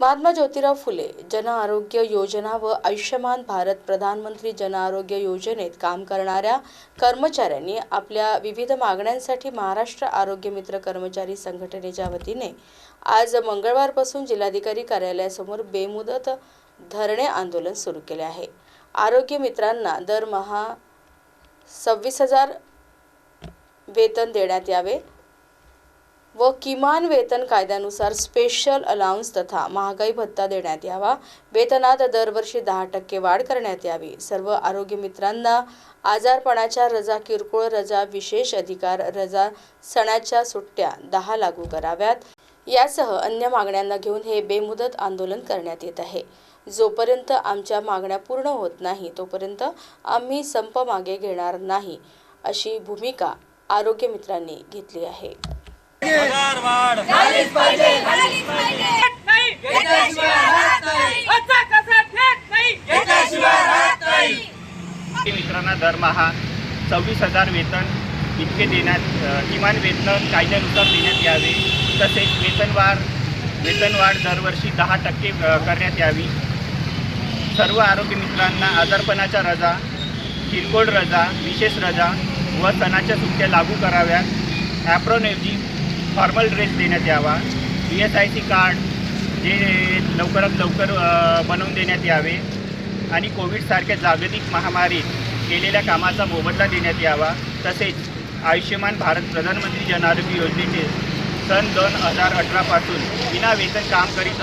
महात्मा ज्योतिराव फुले जन आरोग्य योजना व आयुष्यमान भारत प्रधानमंत्री जन आरोग्य योजनेत काम करणाऱ्या कर्मचाऱ्यांनी आपल्या विविध मागण्यांसाठी महाराष्ट्र आरोग्य मित्र कर्मचारी संघटनेच्या वतीने आज मंगळवारपासून जिल्हाधिकारी कार्यालयासमोर बेमुदत धरणे आंदोलन सुरू केले आहे. आरोग्य मित्रांना दरमहा सव्वीस हजार वेतन देण्यात यावे. व किमान वेतन कायद्यानुसार स्पेशल अलाउन्स तथा महागाई भत्ता देण्यात यावा. वेतनात दरवर्षी दहा टक्के वाढ करण्यात यावी. सर्व आरोग्य मित्रांना आजारपणाच्या रजा किरकोळ रजा विशेष अधिकार रजा सणाच्या सुट्ट्या दहा लागू कराव्यात. यासह अन्य मागण्यांना घेऊन हे बेमुदत आंदोलन करण्यात येत आहे. जोपर्यंत आमच्या मागण्या पूर्ण होत नाही तोपर्यंत आम्ही संप मागे घेणार नाही अशी भूमिका आरोग्य मित्रांनी घेतली आहे. मित्रांना दरमहा सव्वीस हजार वेतन इतके देण्यात किमान वेतन कायद्यानुसार देण्यात यावे. तसेच वेतनवाढ वेतनवाढ दरवर्षी दहा टक्के करण्यात यावी. सर्व आरोग्य मित्रांना आजारपणाच्या रजा किरकोळ रजा विशेष रजा व सणाच्या सुट्ट्या लागू कराव्यात. ॲप्रॉनऐवजी फॉर्मल ड्रेस देण्यात यावा. E S I C card जे लवकरात लवकर बनवून देण्यात यावे. आणि कोविडसारख्या जागतिक महामारीत केलेल्या कामाचा मोबदला देण्यात यावा. तसेच आयुष्यमान भारत प्रधानमंत्री जन आरोग्य योजनेचे सन दोन हजार अठरापासून विना वेतन काम करीत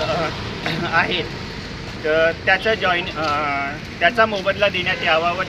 आहेत. त्याचं जॉईन त्याचा मोबदला देण्यात यावा व